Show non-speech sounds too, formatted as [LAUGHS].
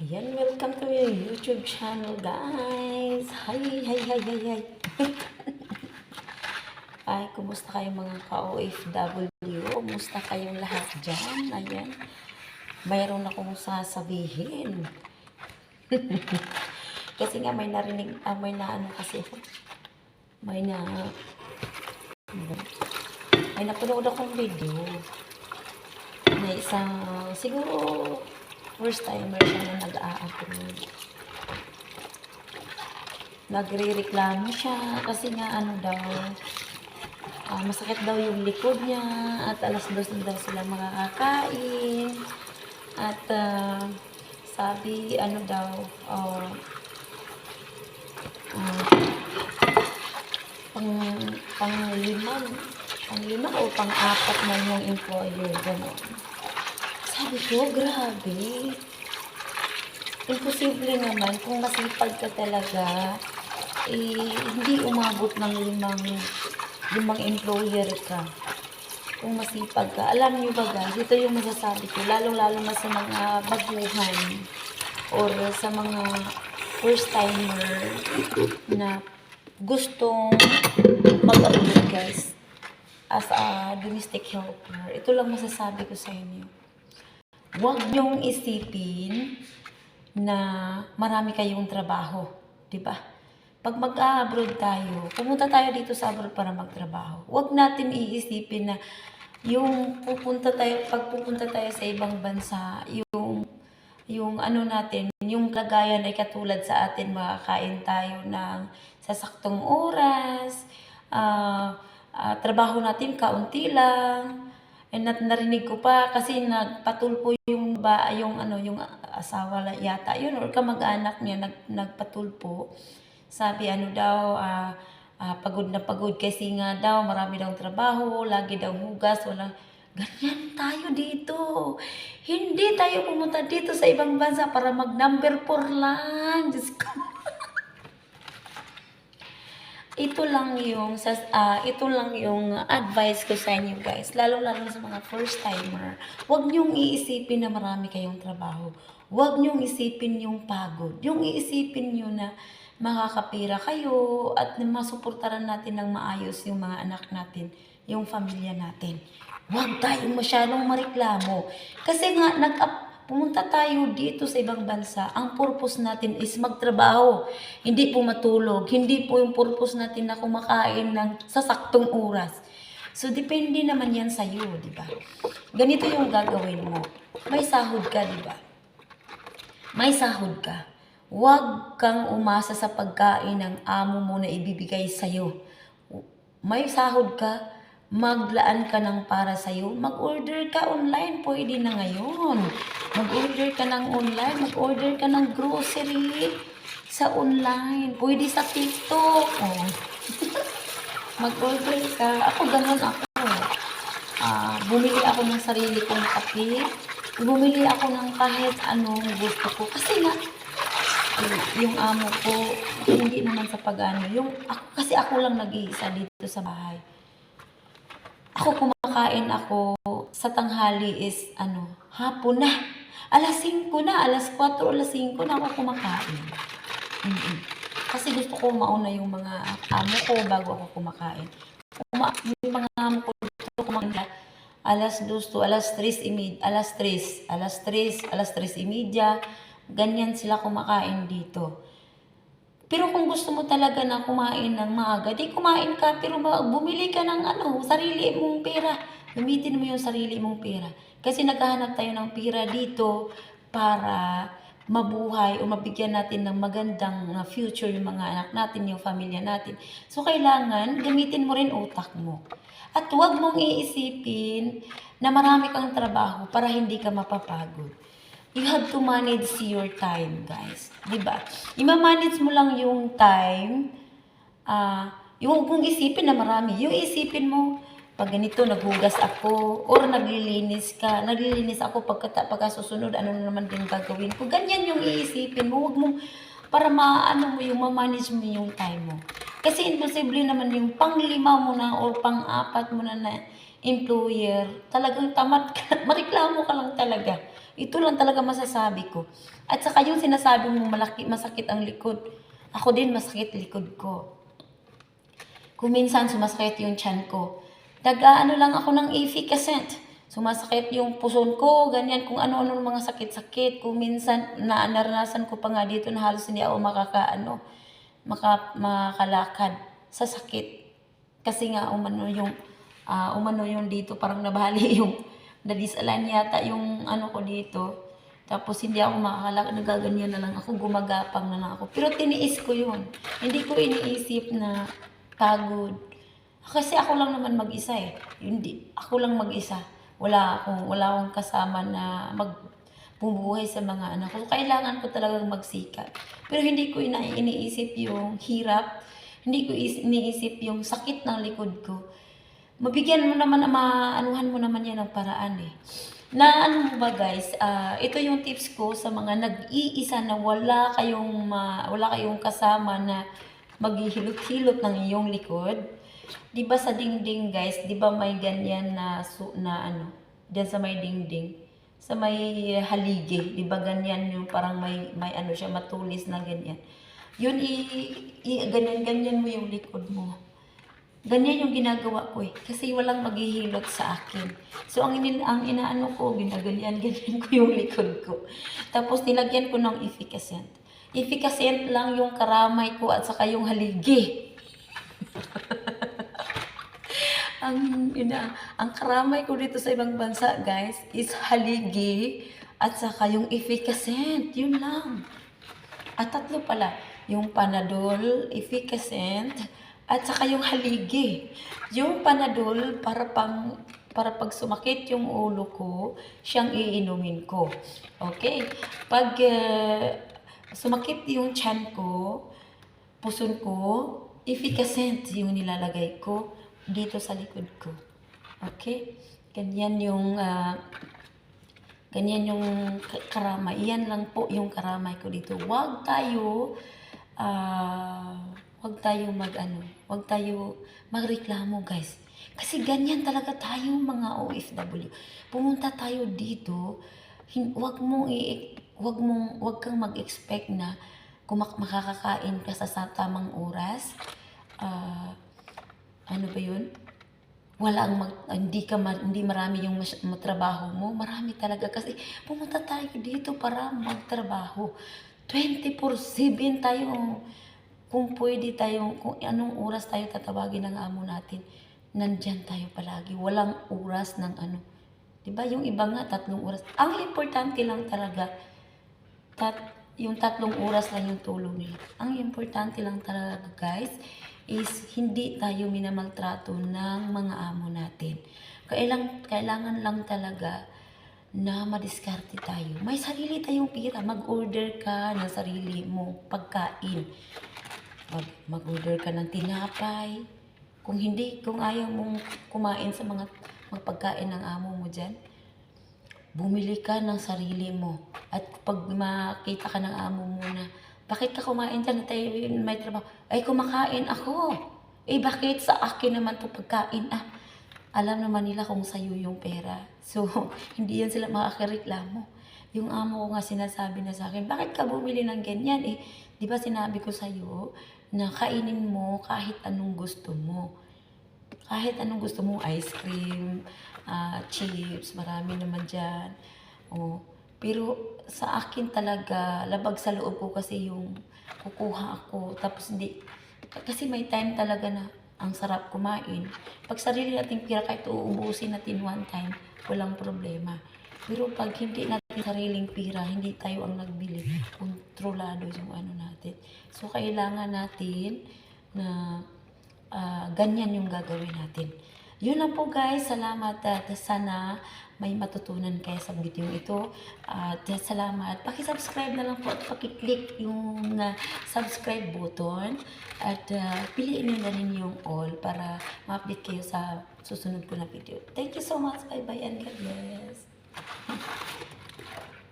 Ayan, welcome to your YouTube channel, guys. Hi, hi, hi, hi, hi. [LAUGHS] Ay, kumusta kayo mga ka-OFW? Kumusta kayong lahat dyan? Ayan. Mayroon akong sasabihin. [LAUGHS] kasi nga may narinig, ah, may na ano kasi ako. May na, may napanood akong video na isang, siguro, first timer siya na nag-a-upload. Nagre-reklamo siya kasi nga ano daw, ah, masakit daw yung likod niya at alas dos na daw sila makakakain. At ah, sabi, ano daw, oh, ah, pang, pang lima, pang lima o pang apat na yung employer, gano'n. Sabi ko, grabe. Imposible naman kung masipag ka talaga, eh, hindi umabot ng limang, limang employer ka. Kung masipag ka. Alam niyo ba guys, ito yung masasabi ko, lalong-lalo na sa mga baguhan or sa mga first timer na gustong mag-upload guys as a domestic helper. Ito lang masasabi ko sa inyo huwag niyong isipin na marami kayong trabaho, 'di ba? Pag mag-abroad tayo, pumunta tayo dito sa abroad para magtrabaho. Huwag natin iisipin na yung pupunta tayo, pag pupunta tayo sa ibang bansa, yung yung ano natin, yung kagayan ay katulad sa atin, makakain tayo ng sasaktong oras, ah, ah, trabaho natin kaunti lang, And nat narinig ko pa kasi nagpatulpo yung ba yung ano yung asawa yata yun or kamag-anak niya nag nagpatulpo. Sabi ano daw ah, ah, pagod na pagod kasi nga daw marami daw trabaho, lagi daw hugas, wala [LAUGHS] ganyan tayo dito. Hindi tayo pumunta dito sa ibang bansa para mag number 4 lang. Diyos ko. [LAUGHS] ito lang yung sas ah, ito lang yung advice ko sa inyo guys. Lalo lalo sa mga first timer. Huwag niyong iisipin na marami kayong trabaho. Huwag niyong isipin yung pagod. Yung iisipin niyo na makakapira kayo at masuportaran natin ng maayos yung mga anak natin yung pamilya natin. Huwag tayong masyadong mareklamo. Kasi nga nag pumunta tayo dito sa ibang bansa, ang purpose natin is magtrabaho. Hindi po matulog. Hindi po yung purpose natin na kumakain ng sasaktong oras. So, depende naman yan sa'yo, di ba? Ganito yung gagawin mo. May sahod ka, di ba? May sahod ka. Huwag kang umasa sa pagkain ng amo mo na ibibigay sa'yo. May sahod ka, maglaan ka ng para sa'yo, mag-order ka online, pwede na ngayon. Mag-order ka ng online, mag-order ka ng grocery sa online, pwede sa TikTok. Oh. [LAUGHS] mag-order ka. Ako, ganun ako. Ah, bumili ako ng sarili kong kape. Bumili ako ng kahit anong gusto ko. Kasi yung- yung amo ko, hindi naman sa pag-ano. Yung, ako, kasi ako lang nag-iisa dito sa bahay. Ako kumakain ako sa tanghali is ano, hapon na. Alas 5 na, alas 4, alas 5 na ako kumakain. mm Kasi gusto ko mauna yung mga amo ko bago ako kumakain. Uma, yung mga amo ko gusto kumain alas 2 to alas 3 imid, alas 3, alas 3, alas 3 imidya. Ganyan sila kumakain dito. Pero kung gusto mo talaga na kumain ng maaga, di kumain ka, pero bumili ka ng ano, sarili mong pera. Gamitin mo yung sarili mong pera. Kasi naghahanap tayo ng pera dito para mabuhay o mabigyan natin ng magandang uh, future yung mga anak natin, yung pamilya natin. So, kailangan gamitin mo rin utak mo. At huwag mong iisipin na marami kang trabaho para hindi ka mapapagod. You have to manage your time, guys. 'Di ba? Ima-manage mo lang yung time. Ah, yung kung isipin na marami, yung isipin mo pag ganito naghugas ako or naglilinis ka, naglilinis ako pagka pagka susunod ano na naman din gagawin ko. Ganyan yung iisipin mo. Huwag mo para maano mo yung ma-manage mo yung time mo. Kasi imposible naman yung panglima mo na or pang-apat mo na na employer, talagang tamad ka, [LAUGHS] mareklamo ka lang talaga. Ito lang talaga masasabi ko. At saka yung sinasabi mo malaki, masakit ang likod. Ako din masakit likod ko. Kung minsan sumasakit yung tiyan ko. Nag-ano lang ako ng efficacent. Sumasakit yung puson ko, ganyan, kung ano-ano mga sakit-sakit. Kung minsan, na, naranasan ko pa nga dito na halos hindi ako makakaano, maka, makalakad sa sakit. Kasi nga, umano yung, ah, umano yung dito, parang nabali [LAUGHS] yung, nadisalan yata yung ano ko dito. Tapos hindi ako makakalakad, nagaganyan na lang ako, gumagapang na lang ako. Pero tiniis ko yun. Hindi ko iniisip na pagod. Kasi ako lang naman mag-isa eh. Hindi, ako lang mag-isa. Wala akong, wala akong kasama na mag bumubuhay sa mga anak ko. Kailangan ko talagang magsikat. Pero hindi ko iniisip yung hirap. Hindi ko is- iniisip yung sakit ng likod ko. Mabigyan mo naman, maanuhan mo naman yan ng paraan eh. Na ano ba guys, ah, ito yung tips ko sa mga nag-iisa na wala kayong, ma, wala kayong kasama na maghihilot-hilot ng iyong likod. Di ba sa dingding guys, di ba may ganyan na, su, na ano, dyan sa may dingding, sa may haligi, di ba ganyan yung parang may, may ano siya, matulis na ganyan. Yun, i, i, ganyan-ganyan mo yung likod mo. Ganyan yung ginagawa ko eh. Kasi walang maghihilot sa akin. So, ang, inin, ang inaano ko, ginaganyan-ganyan [LAUGHS] ko yung likod ko. Tapos, nilagyan ko ng efficacent. Efficacent lang yung karamay ko at saka yung haligi. [LAUGHS] ang ina, ang karamay ko dito sa ibang bansa, guys, is haligi at saka yung efficacent. Yun lang. At tatlo pala, yung Panadol, efficacent, at saka yung haligi. Yung Panadol, para pang para pag sumakit yung ulo ko, siyang iinumin ko. Okay? Pag eh, sumakit yung tiyan ko, puson ko, efficacent yung nilalagay ko dito sa likod ko. Okay? Ganyan yung ah, Ganyan yung ka- karamay. Iyan lang po yung karamay ko dito. Huwag tayo, ah, tayo mag ano, huwag tayo magreklamo guys. Kasi ganyan talaga tayo mga OFW. Pumunta tayo dito, huwag mong i huwag mong huwag kang mag-expect na kumak makakakain ka sa, sa tamang oras. Ah, ano ba 'yun? wala ang mag, hindi ka ma- hindi marami yung mas, matrabaho mo, marami talaga kasi pumunta tayo dito para magtrabaho. 24/7 tayo kung pwede tayo kung anong oras tayo tatawagin ng amo natin. Nandyan tayo palagi. Walang oras ng ano. 'Di ba? Yung iba nga tatlong oras. Ang importante lang talaga tat yung tatlong oras lang yung tulog nila. Ang importante lang talaga guys is hindi tayo minamaltrato ng mga amo natin. Kailang, kailangan lang talaga na madiskarte tayo. May sarili tayong pira. Mag-order ka ng sarili mo pagkain. Mag, mag-order ka ng tinapay. Kung hindi, kung ayaw mong kumain sa mga magpagkain ng amo mo dyan, bumili ka ng sarili mo. At pag makita ka ng amo mo na, bakit ka kumain dyan? Yun may trabaho. Ay, kumakain ako. Eh, bakit sa akin naman to pagkain? Ah, alam naman nila kung sa'yo yung pera. So, [LAUGHS] hindi yan sila makakareklamo. Yung amo ko nga sinasabi na sa akin, bakit ka bumili ng ganyan? Eh, di ba sinabi ko sa'yo na kainin mo kahit anong gusto mo kahit anong gusto mo, ice cream, ah, chips, marami naman dyan. Oh. Pero sa akin talaga, labag sa loob ko kasi yung kukuha ako. Tapos hindi, kasi may time talaga na ang sarap kumain. Pag sarili nating pira, kahit uubusin natin one time, walang problema. Pero pag hindi natin sariling pira, hindi tayo ang nagbili, kontrolado yung ano natin. So, kailangan natin na ah, ganyan yung gagawin natin. Yun lang po guys. Salamat at sana may matutunan kayo sa video ito. At salamat. Paki-subscribe na lang po at paki-click yung ah, subscribe button. At ah, piliin nyo na rin yung all para ma-update kayo sa susunod ko na video. Thank you so much. Bye-bye and God bless.